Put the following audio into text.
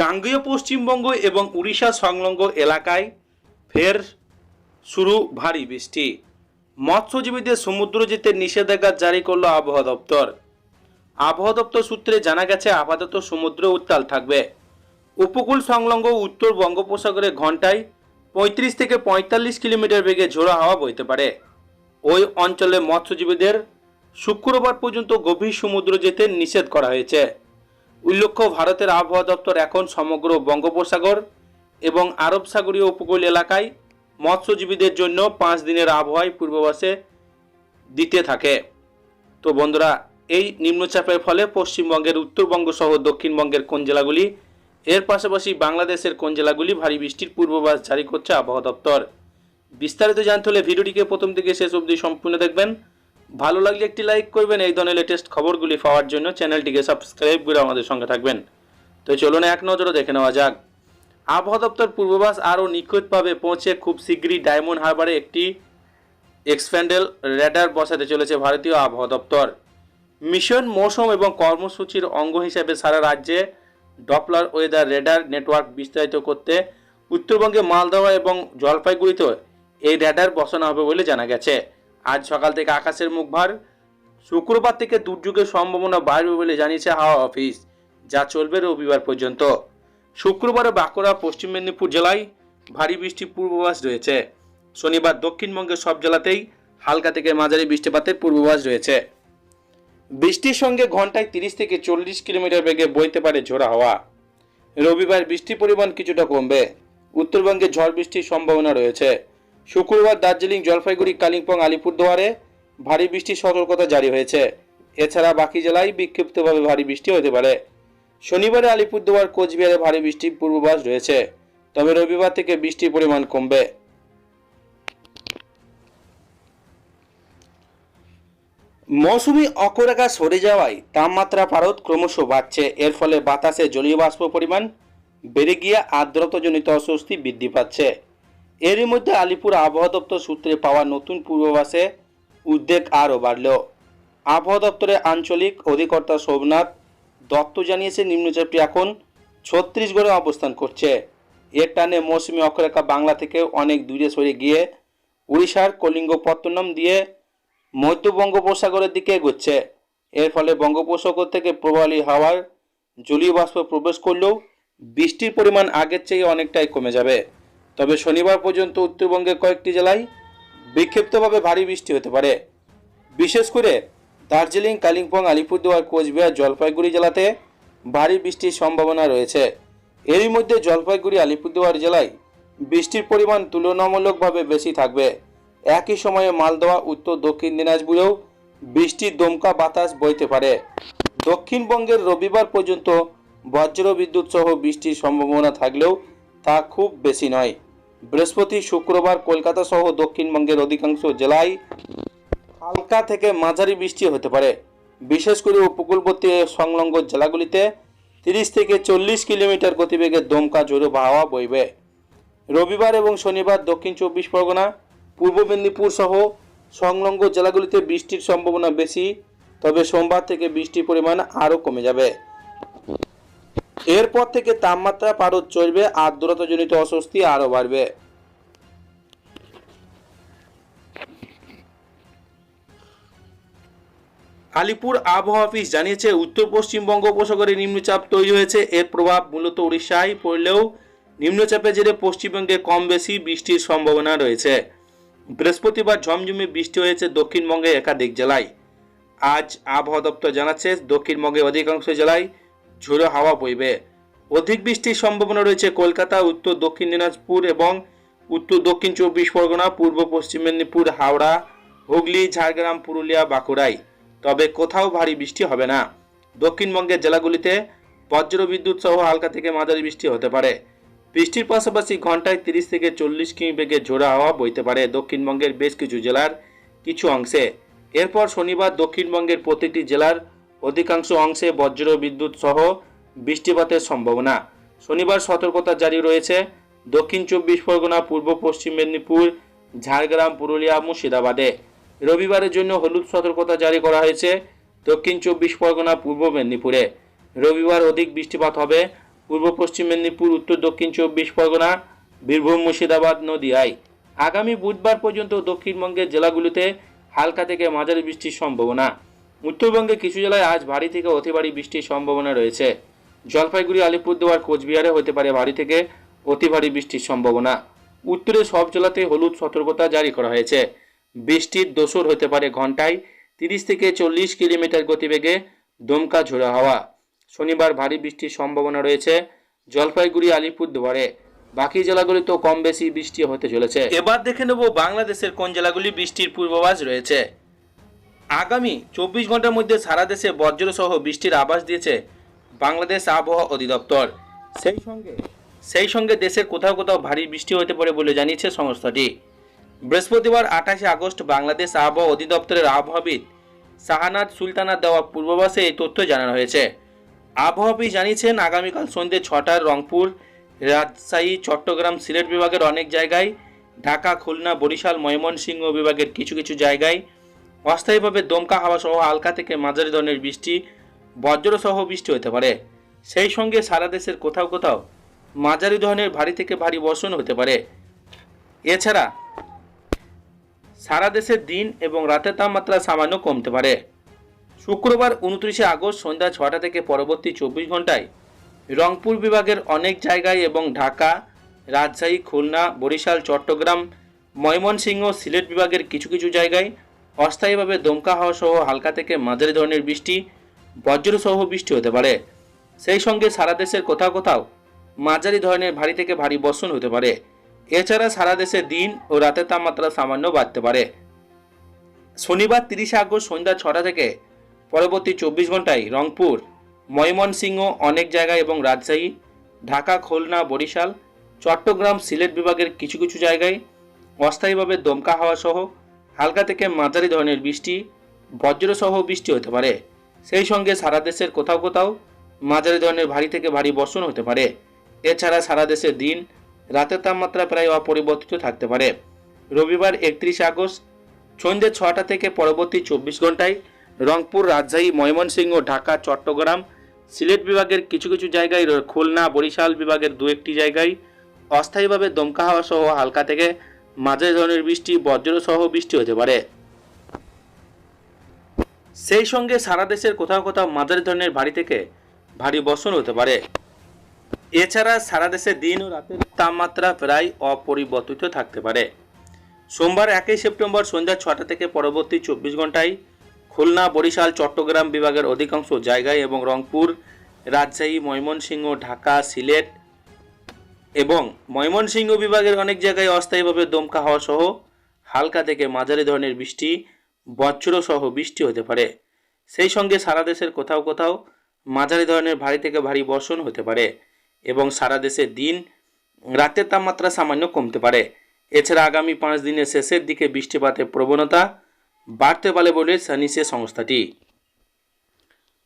গাঙ্গেয় পশ্চিমবঙ্গ এবং উড়িষ্যা সংলগ্ন এলাকায় ফের শুরু ভারী বৃষ্টি। মৎস্যজীবীদের সমুদ্র যেতে নিষেধাজ্ঞা জারি করল আবহাওয়া দপ্তর। আবহাওয়া দপ্তর সূত্রে জানা গেছে, আপাতত সমুদ্র উত্তাল থাকবে। উপকূল সংলগ্ন উত্তর বঙ্গোপসাগরে ঘন্টায় পঁয়ত্রিশ থেকে পঁয়তাল্লিশ কিলোমিটার বেগে ঝোড়ো হাওয়া বইতে পারে। ওই অঞ্চলে মৎস্যজীবীদের শুক্রবার পর্যন্ত গভীর সমুদ্র যেতে নিষেধ করা হয়েছে। উল্লেখ্য, ভারতের আবহাওয়া দপ্তর এখন সমগ্র বঙ্গোপসাগর এবং আরব সাগরীয় উপকূল এলাকায় মৎস্যজীবীদের জন্য পাঁচ দিনের আবহাওয়ায় পূর্বাভাসে দিতে থাকে। তো বন্ধুরা, এই নিম্নচাপের ফলে পশ্চিমবঙ্গের উত্তরবঙ্গ সহ দক্ষিণবঙ্গের কোন জেলাগুলি, এর পাশাপাশি বাংলাদেশের কোন জেলাগুলি ভারী বৃষ্টির পূর্বাভাস জারি করছে আবহাওয়া দপ্তর? বিস্তারিত জানতে হলে ভিডিওটিকে প্রথম থেকে শেষ অবধি সম্পূর্ণ দেখবেন। ভালো লাগলে একটি লাইক করবেন। এই ধরনের লেটেস্ট খবরগুলি পাওয়ার জন্য চ্যানেলটিকে সাবস্ক্রাইব করে আমাদের সঙ্গে থাকবেন। তো চলুন এক নজরে দেখে নেওয়া যাক। আবহাওয়া দপ্তর পূর্বাভাস আরও নিখুঁতভাবে পৌঁছে খুব শীঘ্রই ডায়মন্ড হারবারে একটি এক্সপ্যান্ডেল র্যাডার বসাতে চলেছে ভারতীয় আবহাওয়া দপ্তর। মিশন মৌসুম এবং কর্মসূচির অঙ্গ হিসেবে সারা রাজ্যে ডপলার ওয়েদার রেডার নেটওয়ার্ক বিস্তারিত করতে উত্তরবঙ্গে মালদহ এবং জলপাইগুড়িতে এই রেডার বসানো হবে বলে জানা গেছে। আজ সকাল থেকে আকাশের মুখ ভার। শুক্রবার থেকে দুর্যোগের সম্ভাবনা বাড়বে বলে জানিয়েছে হাওয়া অফিস, যা চলবে রবিবার পর্যন্ত। শুক্রবারে বাঁকুড়া, পশ্চিম মেদিনীপুর জেলায় ভারী বৃষ্টির পূর্বাভাস রয়েছে। শনিবার দক্ষিণবঙ্গের সব জেলাতেই হালকা থেকে মাঝারি বৃষ্টিপাতের পূর্বাভাস রয়েছে। বৃষ্টির সঙ্গে ঘন্টায় তিরিশ থেকে চল্লিশ কিলোমিটার বেগে বইতে পারে ঝোড়া হাওয়া। রবিবার বৃষ্টির পরিমাণ কিছুটা কমবে। উত্তরবঙ্গে ঝড় বৃষ্টির সম্ভাবনা রয়েছে। শুক্রবার দার্জিলিং, জলপাইগুড়ি, কালিম্পং, আলিপুরদুয়ারে ভারী বৃষ্টির সতর্কতা জারি হয়েছে। এছাড়া বাকি জেলায় বিক্ষিপ্তভাবে ভারী বৃষ্টি হতে পারে। শনিবারে আলিপুরদুয়ার, কোচবিহারে ভারী বৃষ্টির পূর্বাভাস রয়েছে, তবে রবিবার থেকে বৃষ্টির পরিমাণ কমবে। মৌসুমি অক্ষরেখা সরে যাওয়ায় তাপমাত্রা পারদ ক্রমশ বাড়ছে। এর ফলে বাতাসে জলীয় বাষ্প পরিমাণ বেড়ে গিয়ে আর্দ্রতাজনিত অস্বস্তি বৃদ্ধি পাচ্ছে। এরই মধ্যে আলিপুর আবহাওয়া দপ্তর সূত্রে পাওয়া নতুন পূর্বাভাসে উদ্বেগ আরও বাড়ল। আবহাওয়া দপ্তরের আঞ্চলিক অধিকর্তা সোমনাথ দত্ত জানিয়েছে, নিম্নচাপটি এখন ছত্তিশগড়ে অবস্থান করছে। এর টানে মৌসুমি অক্ষরেখা বাংলা থেকে অনেক দূরে সরে গিয়ে উড়িষ্যার কলিঙ্গপত্তনম দিয়ে মধ্য বঙ্গোপসাগরের দিকে এগোচ্ছে। এর ফলে বঙ্গোপসাগর থেকে প্রবালী হাওয়ার জলীয় বাষ্প প্রবেশ করলেও বৃষ্টির পরিমাণ আগের চেয়ে অনেকটাই কমে যাবে। তবে শনিবার পর্যন্ত উত্তরবঙ্গের কয়েকটি জেলায় বিক্ষিপ্তভাবে ভারী বৃষ্টি হতে পারে। বিশেষ করে দার্জিলিং, কালিম্পং, আলিপুরদুয়ার, কোচবিহার, জলপাইগুড়ি জেলাতে ভারী বৃষ্টির সম্ভাবনা রয়েছে। এরই মধ্যে জলপাইগুড়ি, আলিপুরদুয়ার জেলায় বৃষ্টির পরিমাণ তুলনামূলকভাবে বেশি থাকবে। একই সময়ে মালদহ উত্তর, দক্ষিণ দিনাজপুরেও বৃষ্টির দমকা বাতাস বইতে পারে। দক্ষিণবঙ্গের রবিবার পর্যন্ত বজ্র বিদ্যুৎ সহ বৃষ্টির সম্ভাবনা থাকলেও তা খুব বেশি নয়। বৃহস্পতি, শুক্রবার কলকাতা সহ দক্ষিণবঙ্গের অধিকাংশ জেলায় হালকা থেকে মাঝারি বৃষ্টি হতে পারে। বিশেষ করে উপকূলবর্তী সংলগ্ন জেলাগুলিতে তিরিশ থেকে চল্লিশ কিলোমিটার গতিবেগে দমকা জোরে হাওয়া বইবে। রবিবার এবং শনিবার দক্ষিণ চব্বিশ পরগনা, পূর্ব মেদিনীপুর সহ সংলগ্ন জেলাগুলিতে বৃষ্টির সম্ভাবনা বেশি, তবে সোমবার থেকে বৃষ্টির পরিমাণ আরও কমে যাবে। এরপর থেকে তাপমাত্রা পারদ চলবে আর্দ্রতাজনিত অস্বস্তি আরও বাড়বে। আলিপুর আবহাওয়া অফিস জানিয়েছে, উত্তর পশ্চিমবঙ্গ উপসাগরে নিম্নচাপ তৈরি হয়েছে। এর প্রভাব মূলত উড়িষ্যায় পড়লেও নিম্নচাপের জেরে পশ্চিমবঙ্গে কম বেশি বৃষ্টির সম্ভাবনা রয়েছে। বৃহস্পতিবার ঝমঝমে বৃষ্টি হয়েছে দক্ষিণবঙ্গে একাধিক জেলায়। আজ আবহাওয়া দপ্তর জানাচ্ছে দক্ষিণবঙ্গে অধিকাংশ জেলায় ঝোড়ো হাওয়া বইবে। অধিক বৃষ্টির সম্ভাবনা রয়েছে কলকাতা, উত্তর, দক্ষিণ দিনাজপুর এবং উত্তর, দক্ষিণ চব্বিশ পরগনা, পূর্ব, পশ্চিম মেদিনীপুর, হাওড়া, হুগলি, ঝাড়গ্রাম, পুরুলিয়া বাঁকুড়ায় তবে কোথাও ভারী বৃষ্টি হবে না। দক্ষিণবঙ্গের জেলাগুলিতে বজ্র বিদ্যুৎ সহ হালকা থেকে মাঝারি বৃষ্টি হতে পারে। বৃষ্টির পাশাপাশি ঘন্টায় তিরিশ থেকে চল্লিশ কিমি বেগে ঝোড়া হাওয়া বইতে পারে দক্ষিণবঙ্গের বেশ কিছু জেলার কিছু অংশে। এরপর শনিবার দক্ষিণবঙ্গের প্রতিটি জেলার অধিকাংশ অংশে বজ্র বিদ্যুৎ সহ বৃষ্টিপাতের সম্ভাবনা। শনিবার সতর্কতা জারি রয়েছে। দক্ষিণ চব্বিশ পরগনা, পূর্ব পশ্চিম মেদিনীপুর, ঝাড়গ্রাম, পুরুলিয়া, মুর্শিদাবাদে। রবিবারের জন্য হলুদ সতর্কতা জারি করা হয়েছে দক্ষিণ চব্বিশ পরগনা, পূর্ব মেদিনীপুরে। রবিবার অধিক বৃষ্টিপাত হবে পূর্ব পশ্চিম মেদিনীপুর, উত্তর দক্ষিণ চব্বিশ পরগনা, বীরভূম, মুর্শিদাবাদ, নদিয়ায়। আগামী বুধবার পর্যন্ত দক্ষিণবঙ্গের জেলাগুলিতে হালকা থেকে মাঝারি বৃষ্টির সম্ভাবনা। উত্তরবঙ্গে কিছু জেলায় আজ ভারী থেকে অতি ভারী বৃষ্টির সম্ভাবনা রয়েছে। জলপাইগুড়ি, আলিপুরদুয়ার, কোচবিহারে হতে পারে ভারী থেকে অতি ভারী বৃষ্টির সম্ভাবনা। উত্তরে সব জেলাতে হলুদ সতর্কতা জারি করা হয়েছে। বৃষ্টির দোসর হতে পারে ঘন্টায় তিরিশ থেকে চল্লিশ কিলোমিটার গতিবেগে দমকা ঝোড়ো হাওয়া। শনিবার ভারী বৃষ্টির সম্ভাবনা রয়েছে জলপাইগুড়ি, আলিপুরদুয়ারে। বাকি জেলাগুলিতেও কম বেশি বৃষ্টি হতে চলেছে। এবার দেখে নেব বাংলাদেশের কোন জেলাগুলি বৃষ্টির পূর্বাভাস রয়েছে। আগামী চব্বিশ ঘণ্টার মধ্যে সারা দেশে বজ্র সহ বৃষ্টির আভাস দিয়েছে বাংলাদেশ আবহাওয়া অধিদপ্তর। সেই সঙ্গে সেই সঙ্গে দেশের কোথাও কোথাও ভারী বৃষ্টি হতে পারে বলে জানিয়েছে সংস্থাটি। বৃহস্পতিবার আঠাশে আগস্ট বাংলাদেশ আবহাওয়া অধিদপ্তরের আবহাওয়াবিদ শাহানাত সুলতানা দেওয়া পূর্বাভাসে এই তথ্য জানানো হয়েছে। আবহাওয়াবিদ জানিয়েছেন, আগামীকাল সন্ধ্যে ছটার রংপুর, রাজশাহী, চট্টগ্রাম, সিলেট বিভাগের অনেক জায়গায়, ঢাকা, খুলনা, বরিশাল, ময়মনসিংহ বিভাগের কিছু কিছু জায়গায় অস্থায়ীভাবে দমকা হাওয়া সহ হালকা থেকে মাঝারি ধরনের বৃষ্টি বজ্র সহ বৃষ্টি হতে পারে। সেই সঙ্গে সারা দেশের কোথাও কোথাও মাঝারি ধরনের ভারী থেকে ভারী বর্ষণ হতে পারে। এছাড়া সারা দেশের দিন এবং রাতের তাপমাত্রা সামান্য কমতে পারে। শুক্রবার উনত্রিশে আগস্ট সন্ধ্যা ছটা থেকে পরবর্তী চব্বিশ ঘন্টায় রংপুর বিভাগের অনেক জায়গায় এবং ঢাকা, রাজশাহী, খুলনা, বরিশাল, চট্টগ্রাম, ময়মনসিংহ, সিলেট বিভাগের কিছু কিছু জায়গায় অস্থায়ীভাবে দমকা হাওয়া সহ হালকা থেকে মাঝারি ধরনের বৃষ্টি বজ্র সহ বৃষ্টি হতে পারে। সেই সঙ্গে সারা দেশের কোথাও কোথাও মাঝারি ধরনের ভারী থেকে ভারী বর্ষণ হতে পারে। এছাড়া সারা দেশে দিন ও রাতের তাপমাত্রা সামান্য বাড়তে পারে। শনিবার তিরিশে আগস্ট সন্ধ্যা ছটা থেকে পরবর্তী চব্বিশ ঘন্টায় রংপুর, ময়মনসিংহ অনেক জায়গায় এবং রাজশাহী, ঢাকা, খুলনা, বরিশাল, চট্টগ্রাম, সিলেট বিভাগের কিছু কিছু জায়গায় অস্থায়ীভাবে দমকা হাওয়া সহ হালকা থেকে মাঝারি ধরনের বৃষ্টি, বজ্রসহ বৃষ্টি হতে পারে। সেই সঙ্গে সারা দেশের কোথাও কোথাও মাঝারি ধরনের ভারী থেকে ভারী বর্ষণ হতে পারে। এছাড়া সারা দেশে দিন রাতের তাপমাত্রা প্রায় অপরিবর্তিত থাকতে পারে। রবিবার একত্রিশে আগস্ট, সন্ধ্যে ছটা থেকে পরবর্তী চব্বিশ ঘন্টায় রংপুর, রাজশাহী, ময়মনসিংহ, ঢাকা, চট্টগ্রাম, সিলেট বিভাগের কিছু কিছু জায়গায়, খুলনা, বরিশাল বিভাগের দু একটি জায়গায় অস্থায়ীভাবে দমকা হাওয়া সহ হালকা থেকে মাঝারি ধরনের বৃষ্টি বজ্র সহ বৃষ্টি হতে পারে। সেই সঙ্গে সারা দেশের কোথাও কোথাও মাঝারি ধরনের ভারী থেকে ভারী বর্ষণ হতে পারে। এছাড়া সারা দেশে দিন ও রাতের তাপমাত্রা প্রায় অপরিবর্তিত থাকতে পারে। সোমবার একই সেপ্টেম্বর সন্ধ্যা ছটা থেকে পরবর্তী চব্বিশ ঘন্টায় খুলনা, বরিশাল, চট্টগ্রাম বিভাগের অধিকাংশ জায়গায় এবং রংপুর, রাজশাহী, ময়মনসিংহ, ঢাকা, সিলেট এবং ময়মনসিংহ বিভাগের অনেক জায়গায় অস্থায়ীভাবে দমকা হাওয়া সহ হালকা থেকে মাঝারি ধরনের বৃষ্টি বজ্র সহ বৃষ্টি হতে পারে। সেই সঙ্গে সারা দেশের কোথাও কোথাও মাঝারি ধরনের ভারী থেকে ভারী বর্ষণ হতে পারে এবং সারা দেশে দিন রাতের তাপমাত্রা সামান্য কমতে পারে। এছাড়া আগামী পাঁচ দিনের শেষের দিকে বৃষ্টিপাতের প্রবণতা বাড়তে পারে বলে জানিয়েছে সংস্থাটি।